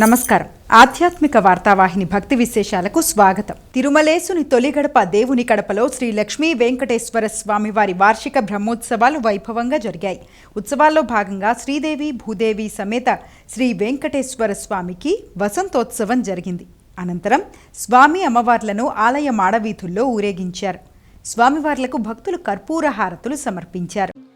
నమస్కారం. ఆధ్యాత్మిక వార్తావాహిని భక్తి విశేషాలకు స్వాగతం. తిరుమలేసుని తొలిగడప దేవుని కడపలో శ్రీ లక్ష్మీ వెంకటేశ్వర స్వామి వారి వార్షిక బ్రహ్మోత్సవాలు వైభవంగా జరిగాయి. ఉత్సవాల్లో భాగంగా శ్రీదేవి భూదేవి సమేత శ్రీ వెంకటేశ్వర స్వామికి వసంతోత్సవం జరిగింది. అనంతరం స్వామి అమ్మవార్లను ఆలయ మాడవీధుల్లో ఊరేగించారు. స్వామివార్లకు భక్తులు కర్పూర హారతులు సమర్పించారు.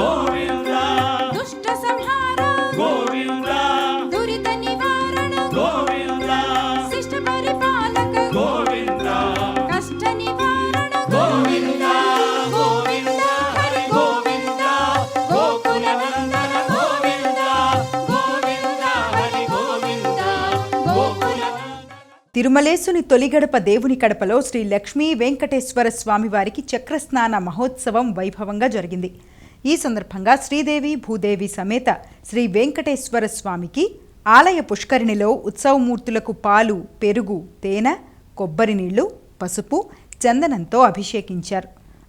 గోవింద. దుష్ట సంహార గోవింద. దురిత నివారణ గోవింద. శిష్ట పరిపాలక గోవింద. కష్ట నివారణ గోవింద. గోవింద హరి గోవింద గోకుల నందన గోవింద గోవింద హరి గోవింద గోకుల తిరుమలేసుని తొలిగడప దేవుని కడపలో శ్రీ లక్ష్మీ వెంకటేశ్వర స్వామివారికి చక్రస్నాన మహోత్సవం వైభవంగా జరిగింది. ఈ సందర్భంగా శ్రీదేవి భూదేవి సమేత శ్రీ వెంకటేశ్వర స్వామికి ఆలయ పుష్కరిణిలో ఉత్సవమూర్తులకు పాలు పెరుగు తేనె కొబ్బరి నీళ్ళు పసుపు చందనంతో అభిషేకించారు.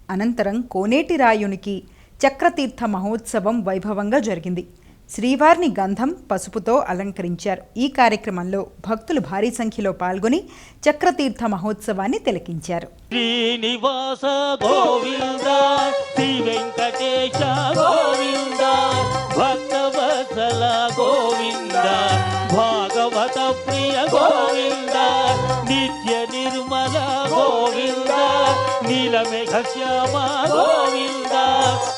అనంతరం కోనేటి రాయునికి చక్రతీర్థ మహోత్సవం వైభవంగా జరిగింది. శ్రీవారిని గంధం పసుపుతో అలంకరించారు. ఈ కార్యక్రమంలో భక్తులు భారీ సంఖ్యలో పాల్గొని చక్రతీర్థ మహోత్సవాన్ని తిలకించారు. శ్రీనివాస గోవింద శ్రీ వెంకటేశ గోవింద భక్తవత్సల గోవింద భాగవత ప్రియ గోవింద నిత్య నిర్మల గోవింద నీలమేఘ శ్యామ గోవింద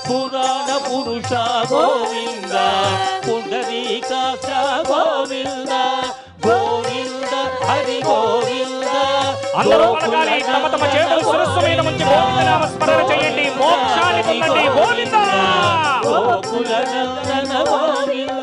పురాణ పురుష గోవింద. అందరూ పలకాలి. తమ తమ చేతులు శిరస్సు మీద ఉంచి గోవిందనామ స్మరణ చేయండి. మోక్షాన్ని పొందండి. గోవింద! గోకుల నందన గోవింద!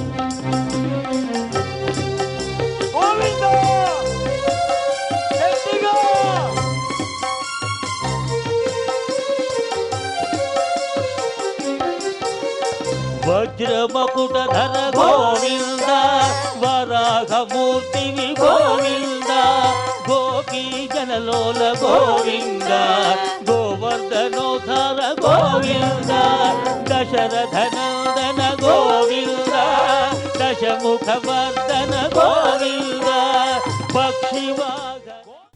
వజ్రమకుట ధర గోవింద వరాహమూర్తివి గోవింద గోపీ జనలోల గోవింద గోవర్ధనోధర గోవింద దశరథనందన గోవింద దశముఖవర్ధన గోవింద పక్షివాగ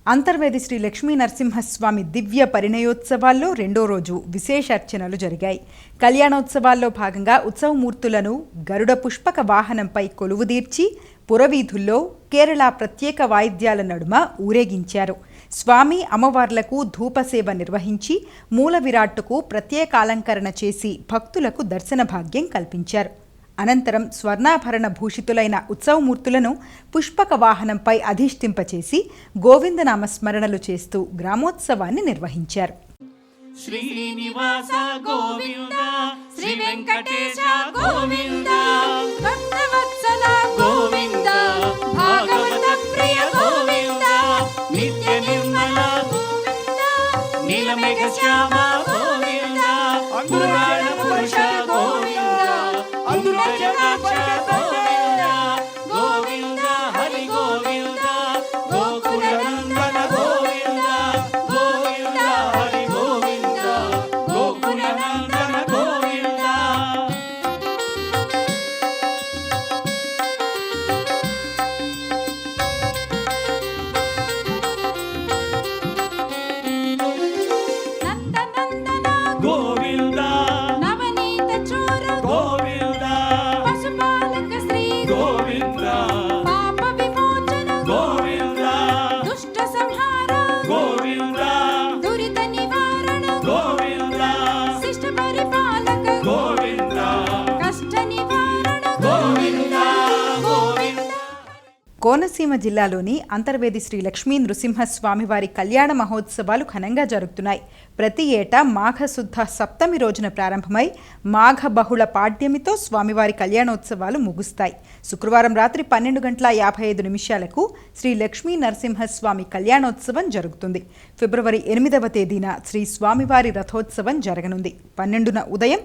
అంతర్వేది శ్రీ లక్ష్మీ నరసింహస్వామి దివ్య పరిణయోత్సవాల్లో రెండో రోజు విశేష అర్చనలు జరిగాయి. కళ్యాణోత్సవాల్లో భాగంగా ఉత్సవమూర్తులను గరుడ పుష్పక వాహనంపై కొలువుదీర్చి పురవీధుల్లో కేరళ ప్రత్యేక వాయిద్యాల నడుమ ఊరేగించారు. స్వామి అమ్మవార్లకు ధూపసేవ నిర్వహించి మూల విరాట్టుకు ప్రత్యేక అలంకరణ చేసి భక్తులకు దర్శన భాగ్యం కల్పించారు. అనంతరం స్వర్ణాభరణ భూషితులైన ఉత్సవమూర్తులను పుష్పక వాహనంపై అధిష్ఠింపచేసి గోవిందనామస్మరణలు చేస్తూ గ్రామోత్సవాన్ని నిర్వహించారు. శ్రీనివాస గోవింద శ్రీ వెంకటేశ గోవింద. గోవింద నిత్య నిర్మల గోవింద శ్యామ గోవింద కోనసీమ జిల్లాలోని అంతర్వేది శ్రీ లక్ష్మీ నృసింహస్వామివారి కళ్యాణ మహోత్సవాలు ఘనంగా జరుగుతున్నాయి. ప్రతి ఏటా మాఘశుద్ధ సప్తమి రోజున ప్రారంభమై మాఘ బహుళ పాడ్యమితో స్వామివారి కళ్యాణోత్సవాలు ముగుస్తాయి. శుక్రవారం రాత్రి పన్నెండు గంటల యాభై ఐదు నిమిషాలకు శ్రీ లక్ష్మీ నరసింహస్వామి కళ్యాణోత్సవం జరుగుతుంది. ఫిబ్రవరి ఎనిమిదవ తేదీన శ్రీ స్వామివారి రథోత్సవం జరగనుంది. పన్నెండున ఉదయం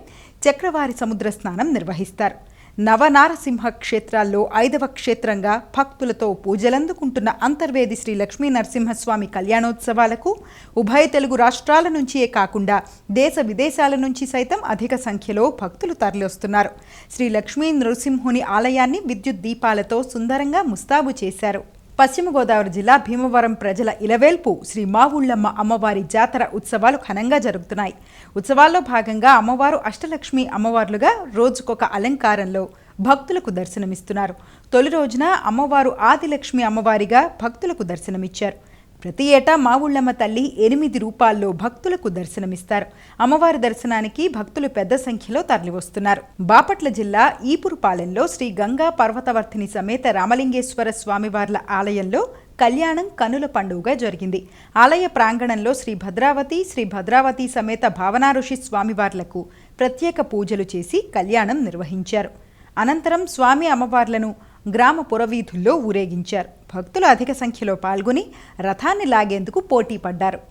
చక్రవారి సముద్ర స్నానం నిర్వహిస్తారు. నవనారసింహ క్షేత్రాల్లో ఐదవ క్షేత్రంగా భక్తులతో పూజలందుకుంటున్న అంతర్వేది శ్రీ లక్ష్మీ నరసింహస్వామి కళ్యాణోత్సవాలకు ఉభయ తెలుగు రాష్ట్రాల నుంచియే కాకుండా దేశ విదేశాల నుంచి సైతం అధిక సంఖ్యలో భక్తులు తరలివస్తున్నారు. శ్రీ లక్ష్మీ నృసింహుని ఆలయాన్ని విద్యుత్ దీపాలతో సుందరంగా ముస్తాబు చేశారు. పశ్చిమ గోదావరి జిల్లా భీమవరం ప్రజల ఇలవేల్పు శ్రీ మావుళ్ళమ్మ అమ్మవారి జాతర ఉత్సవాలు ఘనంగా జరుగుతున్నాయి. ఉత్సవాల్లో భాగంగా అమ్మవారు అష్టలక్ష్మి అమ్మవార్లుగా రోజుకొక అలంకారంలో భక్తులకు దర్శనమిస్తున్నారు. తొలి రోజున అమ్మవారు ఆదిలక్ష్మి అమ్మవారిగా భక్తులకు దర్శనమిచ్చారు. ప్రతి ఏటా మా ఊళ్ళమ్మ తల్లి ఎనిమిది రూపాల్లో భక్తులకు దర్శనమిస్తారు. అమ్మవారి దర్శనానికి భక్తులు పెద్ద సంఖ్యలో తరలివస్తున్నారు. బాపట్ల జిల్లా ఈపురుపాలెంలో శ్రీ గంగా పర్వతవర్ధిని సమేత రామలింగేశ్వర స్వామివార్ల ఆలయంలో కళ్యాణం కనుల పండుగగా జరిగింది. ఆలయ ప్రాంగణంలో శ్రీ భద్రావతి శ్రీ భద్రావతి సమేత భావనా ఋషి స్వామివార్లకు ప్రత్యేక పూజలు చేసి కళ్యాణం నిర్వహించారు. అనంతరం స్వామి అమ్మవార్లను గ్రామ పురవీధుల్లో ఊరేగించారు. భక్తులు అధిక సంఖ్యలో పాల్గొని రథాన్ని లాగేందుకు పోటీ పడ్డారు.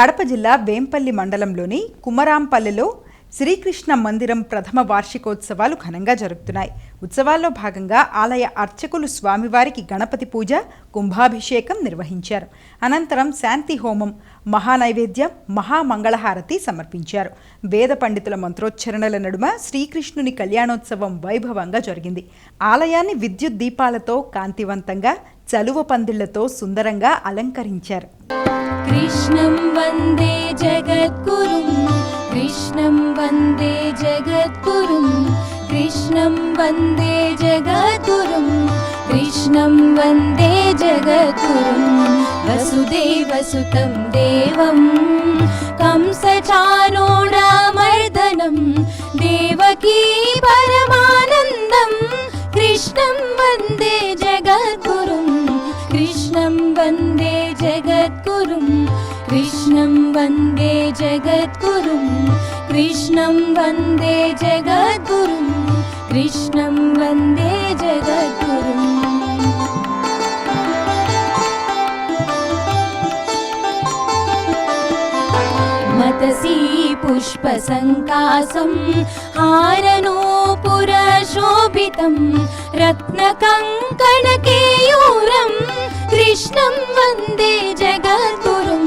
కడప జిల్లా వేంపల్లి మండలంలోని కుమరాంపల్లెలో శ్రీకృష్ణ మందిరం ప్రథమ వార్షికోత్సవాలు ఘనంగా జరుగుతున్నాయి ఉత్సవాల్లో భాగంగా ఆలయ అర్చకులు స్వామివారికి గణపతి పూజ కుంభాభిషేకం నిర్వహించారు. అనంతరం శాంతి హోమం మహానైవేద్యం మహామంగళహారతి సమర్పించారు. వేద పండితుల మంత్రోచ్చరణల నడుమ శ్రీకృష్ణుని కళ్యాణోత్సవం వైభవంగా జరిగింది. ఆలయాన్ని విద్యుత్ దీపాలతో కాంతివంతంగా చలువ పందిళ్ళతో సుందరంగా అలంకరించారు. కృష్ణం వందే జగద్గురుం కృష్ణం వందే జగద్గురుం కృష్ణం వందే జగద్గురుం కృష్ణం వందే జగద్గురుం. वसुदेवसुतं देवं कंसचारोणामर्दनं देवकी परमानन्दं कृष्णं वन्दे जगद्गुरुं कृष्णं वन्दे जगद्गुरुं कृष्णं वन्दे जगद्गुरुं कृष्णं वन्दे जगद्गुरुं कृष्णं वन्दे जगद्गुरुम् मतसि पुष्पसङ्कासं हारनूपुरशोभितं रत्नकङ्कणकेयूरं कृष्णं वन्दे जगद्गुरुं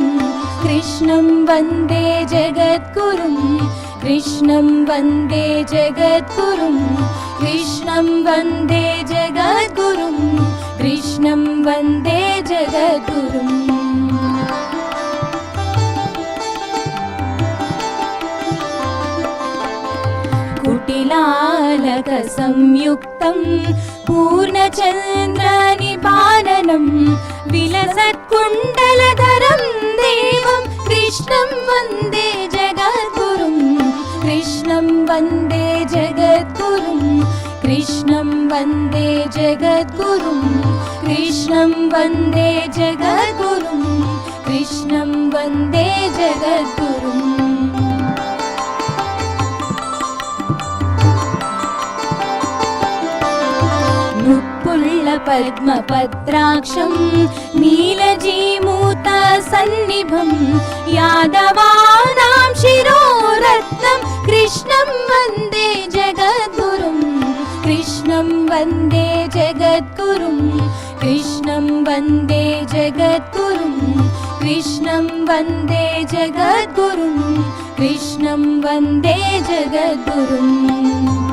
कृष्णं वन्दे जगद्गुरुं कृष्णं वन्दे जगद्गुरुं कृष्णं वन्दे जगद्गुरुं कृष्णं वन्दे जगद्गुरुम् कुटिलालकसंयुक्तं पूर्णचन्द्रनिपालनं विलसत्कुण्डलधरं देवं कृष्णं वन्दे जगद्गुरुं कृष्णं वन्दे जगद्गुरुं कृष्णं वन्दे जगद्गुरुं कृष्णं वन्दे जगद्गुरुं कृष्णं वन्दे जगद्गुरुम् पद्मपत्राक्षं नीलजीमूतसन्निभं यादवानां शिरोरत्नं कृष्णं वन्दे जगद्गुरुं कृष्णं वन्दे जगद्गुरुं कृष्णं वन्दे जगद्गुरुं कृष्णं वन्दे जगद्गुरुं कृष्णं वन्दे जगद्गुरुम्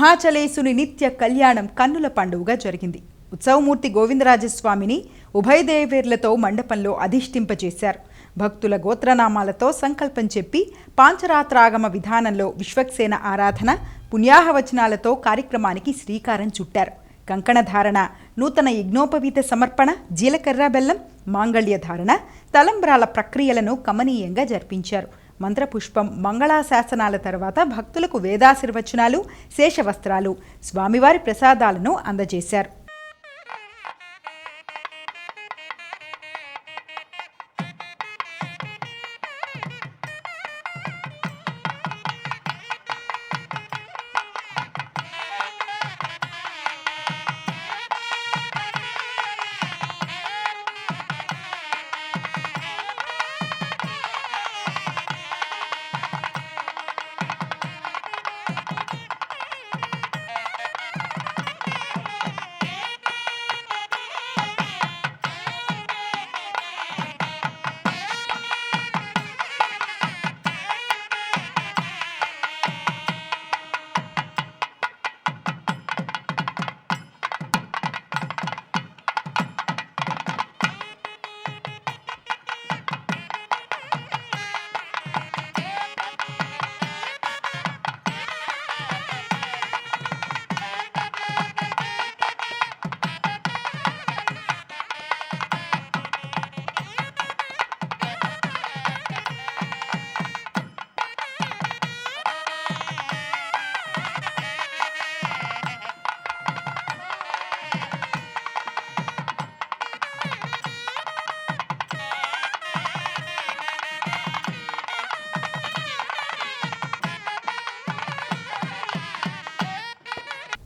సింహాచలేసుని నిత్య కళ్యాణం కన్నుల పండుగగా జరిగింది. ఉత్సవమూర్తి గోవిందరాజస్వామిని ఉభయ దేవేర్లతో మండపంలో అధిష్ఠింపజేశారు. భక్తుల గోత్రనామాలతో సంకల్పం చెప్పి పాంచరాత్రాగమ విధానంలో విశ్వక్సేన ఆరాధన పుణ్యాహవచనాలతో కార్యక్రమానికి శ్రీకారం చుట్టారు. కంకణధారణ నూతన యజ్ఞోపవీత సమర్పణ జీలకర్ర బెల్లం మాంగళ్య ధారణ తలంబ్రాల ప్రక్రియలను కమనీయంగా జరిపించారు. మంత్రపుష్పం మంగళాశాసనాల తర్వాత భక్తులకు వేదాశీర్వచనాలు శేషవస్త్రాలు స్వామివారి ప్రసాదాలను అందజేశారు.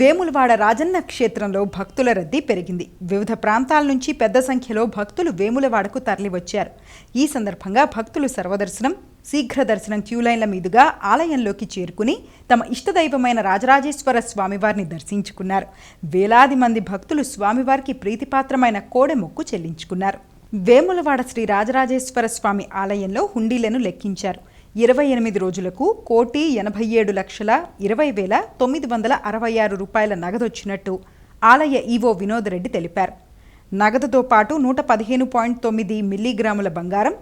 వేములవాడ రాజన్న క్షేత్రంలో భక్తుల రద్దీ పెరిగింది. వివిధ ప్రాంతాల నుంచి పెద్ద సంఖ్యలో భక్తులు వేములవాడకు తరలివచ్చారు. ఈ సందర్భంగా భక్తులు సర్వదర్శనం శీఘ్ర దర్శనం క్యూలైన్ల మీదుగా ఆలయంలోకి చేరుకుని తమ ఇష్టదైవమైన రాజరాజేశ్వర స్వామివారిని దర్శించుకున్నారు. వేలాది మంది భక్తులు స్వామివారికి ప్రీతిపాత్రమైన కోడె మొక్కు చెల్లించుకున్నారు. వేములవాడ శ్రీ రాజరాజేశ్వర స్వామి ఆలయంలో హుండీలను లెక్కించారు. ఇరవై ఎనిమిది రోజులకు కోటి ఎనభై ఏడు లక్షల ఇరవై వేల తొమ్మిది వందల అరవై ఆరు రూపాయల నగదొచ్చినట్టు ఆలయ ఈవో వినోద్ రెడ్డి తెలిపారు. నగదుతో పాటు నూట పదిహేను పాయింట్ తొమ్మిది మిల్లీగ్రాముల బంగారం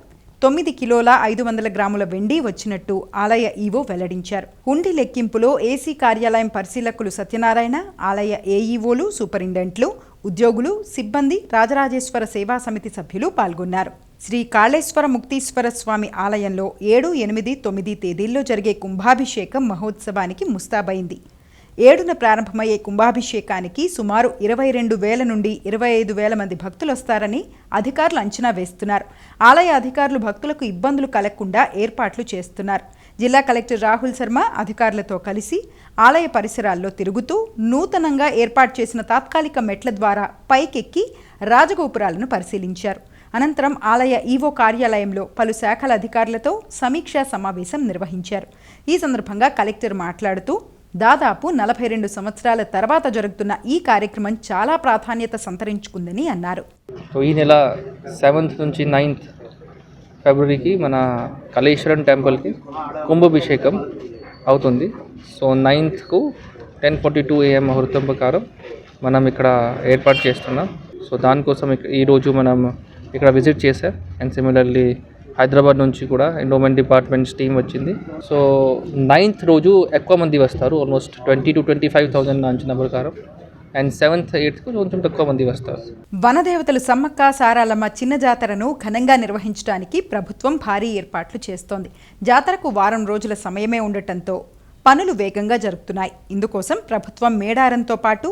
తొమ్మిది కిలోల ఐదు వందల గ్రాముల వెండి వచ్చినట్టు ఆలయ ఈవో వెల్లడించారు. హుండీ లెక్కింపులో ఏసీ కార్యాలయం పరిశీలకులు సత్యనారాయణ ఆలయ ఏఈఓలు సూపరింటెండెంట్లు ఉద్యోగులు సిబ్బంది రాజరాజేశ్వర సేవా సమితి సభ్యులు పాల్గొన్నారు. శ్రీ కాళేశ్వర ముక్తీశ్వర స్వామి ఆలయంలో ఏడు ఎనిమిది తొమ్మిది తేదీల్లో జరిగే కుంభాభిషేకం మహోత్సవానికి ముస్తాబైంది. ఏడున ప్రారంభమయ్యే కుంభాభిషేకానికి సుమారు ఇరవై రెండు వేల నుండి ఇరవై ఐదు వేల మంది భక్తులు వస్తారని అధికారులు అంచనా వేస్తున్నారు. ఆలయ అధికారులు భక్తులకు ఇబ్బందులు కలగకుండా ఏర్పాట్లు చేస్తున్నారు. జిల్లా కలెక్టర్ రాహుల్ శర్మ అధికారులతో కలిసి ఆలయ పరిసరాల్లో తిరుగుతూ నూతనంగా ఏర్పాటు చేసిన తాత్కాలిక మెట్ల ద్వారా పైకెక్కి రాజగోపురాలను పరిశీలించారు. అనంతరం ఆలయ ఈవో కార్యాలయంలో పలు శాఖల అధికారులతో సమీక్షా సమావేశం నిర్వహించారు. ఈ సందర్భంగా కలెక్టర్ మాట్లాడుతూ దాదాపు నలభై రెండు సంవత్సరాల తర్వాత జరుగుతున్న ఈ కార్యక్రమం చాలా ప్రాధాన్యత సంతరించుకుందని అన్నారు. సో ఈ నెల సెవెంత్ నుంచి నైన్త్ ఫిబ్రవరికి మన కలేశ్వరం టెంపుల్కి కుంభాభిషేకం అవుతుంది. సో నైన్త్కు టెన్ ఫార్టీ టూ ఏఎం ముహూర్తం ప్రకారం మనం ఇక్కడ ఏర్పాటు చేస్తున్నాం. సో దానికోసం ఇక- ఈరోజు మనం ఇక్కడ విజిట్ చేశారు అండ్ సిమిలర్లీ హైదరాబాద్ నుంచి కూడా ఎండోమెంట్ డిపార్ట్మెంట్స్ టీం వచ్చింది. సో నైన్త్ రోజు ఎక్కువ మంది వస్తారు. Almost twenty to twenty five thousand అంచనా ప్రకారం అండ్ సెవెంత్ ఎయిత్కు కొంచెం తక్కువ మంది వస్తారు. వనదేవతలు సమ్మక్క సారాలమ్మ చిన్న జాతరను ఘనంగా నిర్వహించడానికి ప్రభుత్వం భారీ ఏర్పాట్లు చేస్తోంది. జాతరకు వారం రోజుల సమయమే ఉండటంతో పనులు వేగంగా జరుగుతున్నాయి ఇందుకోసం ప్రభుత్వం మేడారంతో పాటు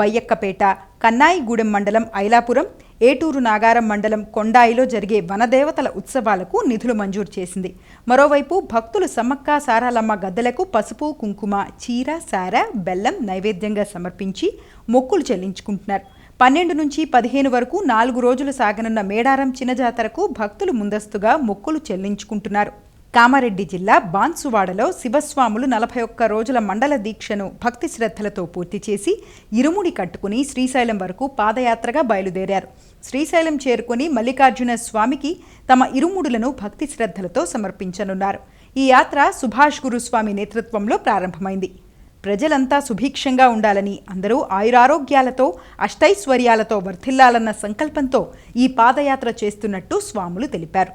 బయ్యక్కపేట కన్నాయిగూడెం మండలం ఐలాపురం ఏటూరు నాగారం మండలం కొండాయిలో జరిగే వనదేవతల ఉత్సవాలకు నిధులు మంజూరు చేసింది. మరోవైపు భక్తులు సమ్మక్క సారాలమ్మ గద్దెలకు పసుపు కుంకుమ చీర సార బెల్లం నైవేద్యంగా సమర్పించి మొక్కులు చెల్లించుకుంటున్నారు. పన్నెండు నుంచి పదిహేను వరకు నాలుగు రోజులు సాగనున్న మేడారం చిన్న జాతరకు భక్తులు ముందస్తుగా మొక్కులు చెల్లించుకుంటున్నారు. కామారెడ్డి జిల్లా బాన్సువాడలో శివస్వాములు నలభై ఒక్క రోజుల మండల దీక్షను భక్తి శ్రద్ధలతో పూర్తి చేసి ఇరుముడి కట్టుకుని శ్రీశైలం వరకు పాదయాత్రగా బయలుదేరారు. శ్రీశైలం చేరుకుని మల్లికార్జున స్వామికి తమ ఇరుముడులను భక్తి శ్రద్ధలతో సమర్పించనున్నారు. ఈ యాత్ర సుభాష్ గురుస్వామి నేతృత్వంలో ప్రారంభమైంది. ప్రజలంతా సుభిక్షంగా ఉండాలని అందరూ ఆయురారోగ్యాలతో అష్టైశ్వర్యాలతో వర్ధిల్లాలన్న సంకల్పంతో ఈ పాదయాత్ర చేస్తున్నట్టు స్వాములు తెలిపారు.